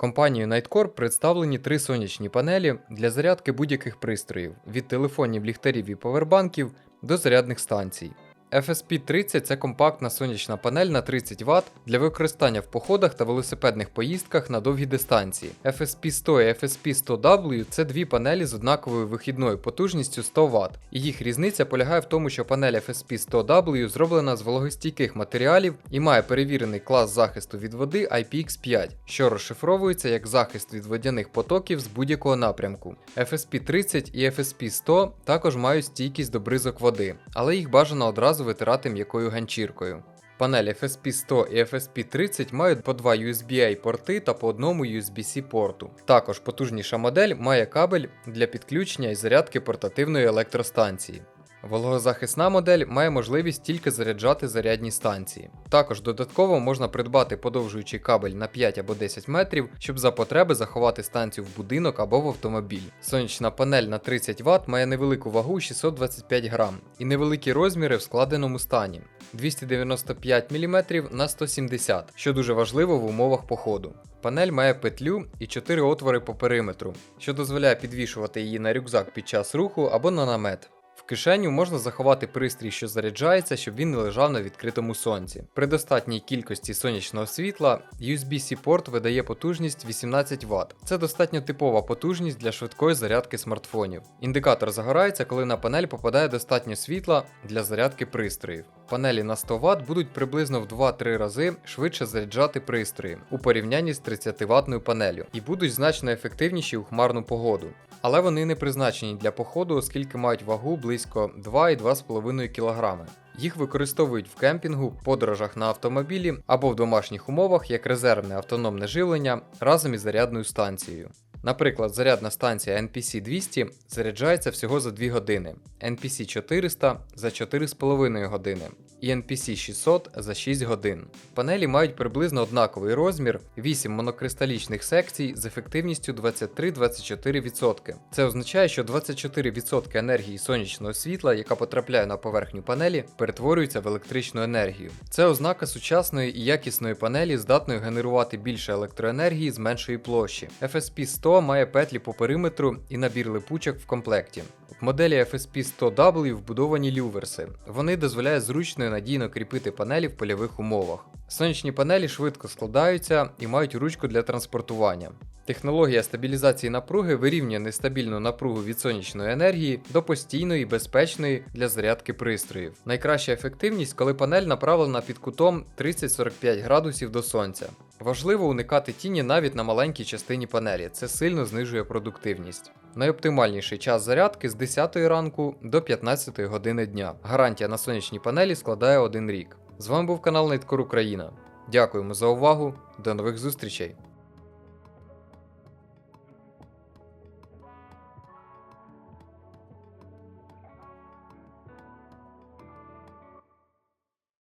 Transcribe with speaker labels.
Speaker 1: Компанією Nightcore представлені три сонячні панелі для зарядки будь-яких пристроїв від телефонів, ліхтарів і повербанків до зарядних станцій. FSP-30 це компактна сонячна панель на 30 Вт для використання в походах та велосипедних поїздках на довгі дистанції. FSP-100 і FSP-100W це дві панелі з однаковою вихідною потужністю 100 Вт. І їх різниця полягає в тому, що панель FSP-100W зроблена з вологостійких матеріалів і має перевірений клас захисту від води IPX5, що розшифровується як захист від водяних потоків з будь-якого напрямку. FSP-30 і FSP-100 також мають стійкість до бризок води, але їх бажано одразу витирати м'якою ганчіркою. Панель FSP-100 і FSP-30 мають по два USB-A порти та по одному USB-C порту. Також потужніша модель має кабель для підключення і зарядки портативної електростанції. Вологозахисна модель має можливість тільки заряджати зарядні станції. Також додатково можна придбати подовжуючий кабель на 5 або 10 метрів, щоб за потреби заховати станцію в будинок або в автомобіль. Сонячна панель на 30 Вт має невелику вагу 625 грам і невеликі розміри в складеному стані 295 мм на 170 що дуже важливо в умовах походу. Панель має петлю і 4 отвори по периметру, що дозволяє підвішувати її на рюкзак під час руху або на намет. В кишеню можна заховати пристрій, що заряджається, щоб він не лежав на відкритому сонці. При достатній кількості сонячного світла USB-C порт видає потужність 18 Вт. Це достатньо типова потужність для швидкої зарядки смартфонів. Індикатор загорається, коли на панель попадає достатньо світла для зарядки пристроїв. Панелі на 100 Вт будуть приблизно в 2-3 рази швидше заряджати пристрої у порівнянні з 30 ваттною панелю і будуть значно ефективніші у хмарну погоду. Але вони не призначені для походу, оскільки мають вагу близько 2-2,5 кг. Їх використовують в кемпінгу, подорожах на автомобілі або в домашніх умовах як резервне автономне живлення разом із зарядною станцією. Наприклад, зарядна станція NPC 200 заряджається всього за 2 години, NPC 400 за 4,5 години і NPC 600 за 6 годин. Панелі мають приблизно однаковий розмір, 8 монокристалічних секцій з ефективністю 23-24%. Це означає, що 24% енергії сонячного світла, яка потрапляє на поверхню панелі, перетворюється в електричну енергію. Це ознака сучасної і якісної панелі, здатної генерувати більше електроенергії з меншої площі. FSP 100 має петлі по периметру і набір липучок в комплекті. В моделі FSP 100W вбудовані люверси. Вони дозволяють зручно і надійно кріпити панелі в польових умовах. Сонячні панелі швидко складаються і мають ручку для транспортування. Технологія стабілізації напруги вирівнює нестабільну напругу від сонячної енергії до постійної і безпечної для зарядки пристроїв. Найкраща ефективність, коли панель направлена під кутом 30-45 градусів до сонця. Важливо уникати тіні навіть на маленькій частині панелі, це сильно знижує продуктивність. Найоптимальніший час зарядки з 10 ранку до 15 години дня. Гарантія на сонячній панелі складає один рік. З вами був канал Найткор Україна. Дякуємо за увагу, до нових зустрічей!